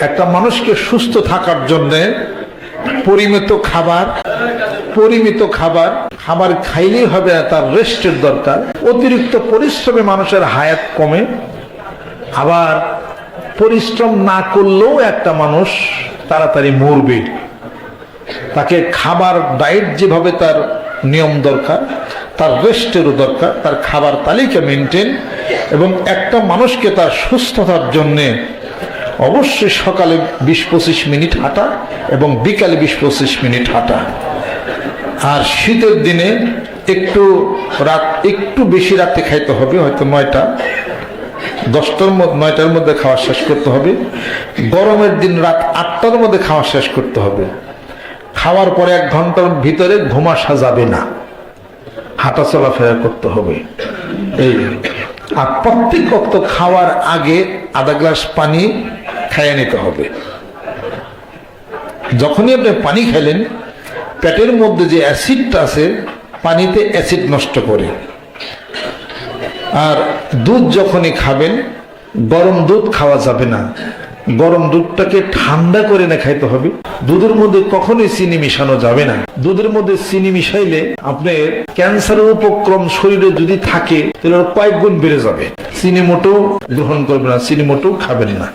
একটা মানুষকে সুস্থ থাকার জন্য পরিমিত খাবার পরিমিত খাবার খাবার খাইলেই হবে তার রেস্টের দরকার। অতিরিক্ত পরিশ্রমে মানুষের হায়াত কমে। আবার পরিশ্রম না করলেও একটা মানুষ তাড়াতাড়ি মরবে। তাকে খাবার ডায়েট যেভাবে তার নিয়ম দরকার, তার রেস্টেরও দরকার, তার খাবার তালিকা মেনটেন এবং একটা মানুষকে তার সুস্থতার জন্যে অবশ্যই সকালে বিশ পঁচিশ মিনিট হাঁটা এবং বিকালে বিশ পঁচিশ মিনিট হাঁটা। আর শীতের দিনে একটু রাত, একটু বেশি রাতে খাইতে হবে, হয়তো নয়টা, দশটার মধ্যে, নয়টার মধ্যে খাওয়া শেষ করতে হবে। গরমের দিন রাত আটটার মধ্যে খাওয়া শেষ করতে হবে। খাওয়ার পরে এক ঘণ্টার ভিতরে ঘুম আসা যাবে না। হাঁটা চলাফেরা করতে হবে। এই আর প্রত্যেক অক্ত খাওয়ার আগে আধা গ্লাস পানি খাইয়ে নিতে হবে। যখনই আপনি পানি খেলেন, পেটের মধ্যে যে অ্যাসিডটা আছে, পানিতে অ্যাসিড নষ্ট করে। আর দুধ যখনই খাবেন, গরম দুধ খাওয়া যাবে না। গরম দুধটাকে ঠান্ডা করে না খাইতে হবে। দুধের মধ্যে কখনোই চিনি মিশানো যাবে না। দুধের মধ্যে চিনি মিশাইলে আপনার ক্যান্সারের উপক্রম শরীরে যদি থাকে, তাহলে কয়েক গুণ বেড়ে যাবে। চিনি মোটেও গ্রহণ করবে না, চিনি মোটেও খাবেন না।